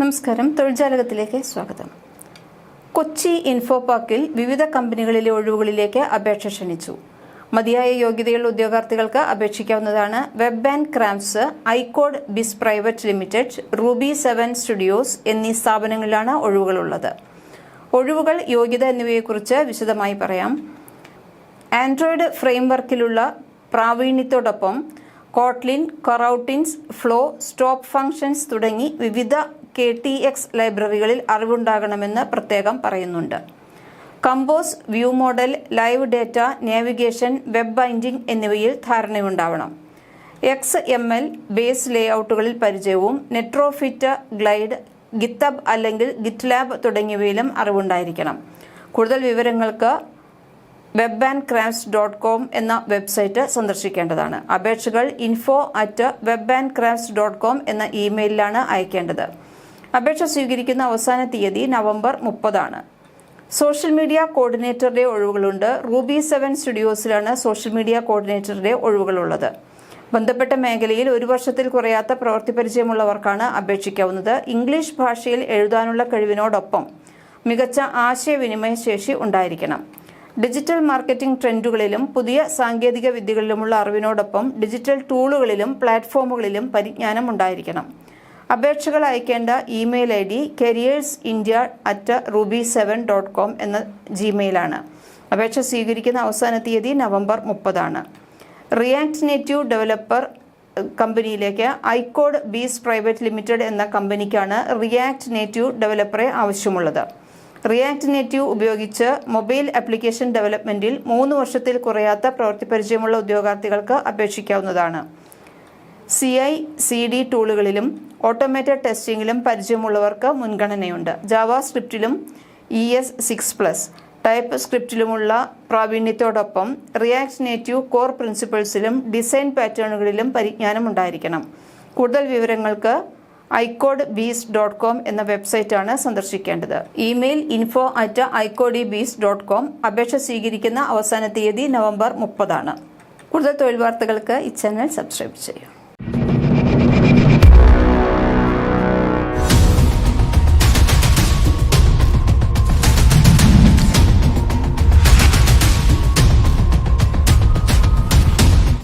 നമസ്കാരം. തൊഴിൽജാലകത്തിലേക്ക് സ്വാഗതം. കൊച്ചി ഇൻഫോ പാർക്കിൽ വിവിധ കമ്പനികളിലെ ഒഴിവുകളിലേക്ക് അപേക്ഷ ക്ഷണിച്ചു. മതിയായ യോഗ്യതയുള്ള ഉദ്യോഗാർത്ഥികൾക്ക് അപേക്ഷിക്കാവുന്നതാണ് Web and crafts iCode biz private limited Ruby seven studios എന്നീ സ്ഥാപനങ്ങളിലാണ് ഒഴിവുകളുള്ളത്. ഒഴിവുകൾ യോഗ്യത എന്നിവയെക്കുറിച്ച് വിശദമായി പറയാം. ആൻഡ്രോയിഡ് ഫ്രെയിംവർക്കിലുള്ള പ്രാവീണ്യത്തോടൊപ്പം Kotlin coroutines flow stop functions തുടങ്ങി വിവിധ കെ ടി എക്സ് ലൈബ്രറികളിൽ അറിവുണ്ടാകണമെന്ന് പ്രത്യേകം പറയുന്നുണ്ട്. Compose view model live data navigation web binding എന്നിവയിൽ ധാരണയുണ്ടാവണം. എക്സ് എം എൽ ബേസ് ലേഔട്ടുകളിൽ പരിചയവും നെട്രോഫിറ്റ് ഗ്ലൈഡ് ഗിത്തബ് അല്ലെങ്കിൽ ഗിറ്റ്ലാബ് തുടങ്ങിയവയിലും അറിവുണ്ടായിരിക്കണം. കൂടുതൽ വിവരങ്ങൾക്ക് Web and Crafts dot com എന്ന വെബ്സൈറ്റ് സന്ദർശിക്കേണ്ടതാണ്. അപേക്ഷകൾ info at Web and Crafts dot com എന്ന ഇമെയിലാണ് അയക്കേണ്ടത്. അപേക്ഷ സ്വീകരിക്കുന്ന അവസാന തീയതി നവംബർ മുപ്പതാണ്. സോഷ്യൽ മീഡിയ കോർഡിനേറ്ററുടെ ഒഴിവുകളുണ്ട്. റൂബി സെവൻ സ്റ്റുഡിയോസിലാണ് സോഷ്യൽ മീഡിയ കോർഡിനേറ്ററുടെ ഒഴിവുകളുള്ളത്. ബന്ധപ്പെട്ട മേഖലയിൽ ഒരു വർഷത്തിൽ കുറയാത്ത പ്രവൃത്തി പരിചയമുള്ളവർക്കാണ് അപേക്ഷിക്കാവുന്നത്. ഇംഗ്ലീഷ് ഭാഷയിൽ എഴുതാനുള്ള കഴിവിനോടൊപ്പം മികച്ച ആശയവിനിമയ ശേഷി ഉണ്ടായിരിക്കണം. ഡിജിറ്റൽ മാർക്കറ്റിംഗ് ട്രെൻഡുകളിലും പുതിയ സാങ്കേതിക വിദ്യകളിലുമുള്ള അറിവിനോടൊപ്പം ഡിജിറ്റൽ ടൂളുകളിലും പ്ലാറ്റ്ഫോമുകളിലും പരിജ്ഞാനം ഉണ്ടായിരിക്കണം അപേക്ഷകൾ അയക്കേണ്ട email I D careers India at Ruby seven dot com എന്ന ജിമെയിലാണ് അപേക്ഷ സ്വീകരിക്കുന്ന അവസാന തീയതി നവംബർ മുപ്പതാണ്. റിയാക്ട് നേറ്റീവ് ഡെവലപ്പർ കമ്പനിയിലേക്ക് ഐക്കോഡ് ബീസ് പ്രൈവറ്റ് ലിമിറ്റഡ് എന്ന കമ്പനിക്കാണ് റിയാക്ട് നേറ്റീവ് ഡെവലപ്പറെ ആവശ്യമുള്ളത്. റിയാക്ട് നേറ്റീവ് ഉപയോഗിച്ച് മൊബൈൽ ആപ്ലിക്കേഷൻ ഡെവലപ്മെന്റിൽ മൂന്ന് വർഷത്തിൽ കുറയാത്ത പ്രവൃത്തി പരിചയമുള്ള ഉദ്യോഗാർത്ഥികൾക്ക് അപേക്ഷിക്കാവുന്നതാണ്. സി ഐ സി ഡി ടൂളുകളിലും ഓട്ടോമേറ്റഡ് ടെസ്റ്റിംഗിലും പരിചയമുള്ളവർക്ക് മുൻഗണനയുണ്ട്. Java സ്ക്രിപ്റ്റിലും E S six plus type സ്ക്രിപ്റ്റിലുമുള്ള പ്രാവീണ്യത്തോടൊപ്പം റിയാക്ട് നേറ്റീവ് കോർ പ്രിൻസിപ്പിൾസിലും ഡിസൈൻ പാറ്റേണുകളിലും പരിജ്ഞാനം ഉണ്ടായിരിക്കണം കൂടുതൽ വിവരങ്ങൾക്ക് ഐക്കോഡ് ബീസ് ഡോട്ട് കോം എന്ന വെബ്സൈറ്റാണ് സന്ദർശിക്കേണ്ടത്. Email info at iCode biz dot com അപേക്ഷ സ്വീകരിക്കുന്ന അവസാന തീയതി നവംബർ മുപ്പതാണ്. കൂടുതൽ തൊഴിൽ വാർത്തകൾക്ക് ഈ ചാനൽ സബ്സ്ക്രൈബ് ചെയ്യും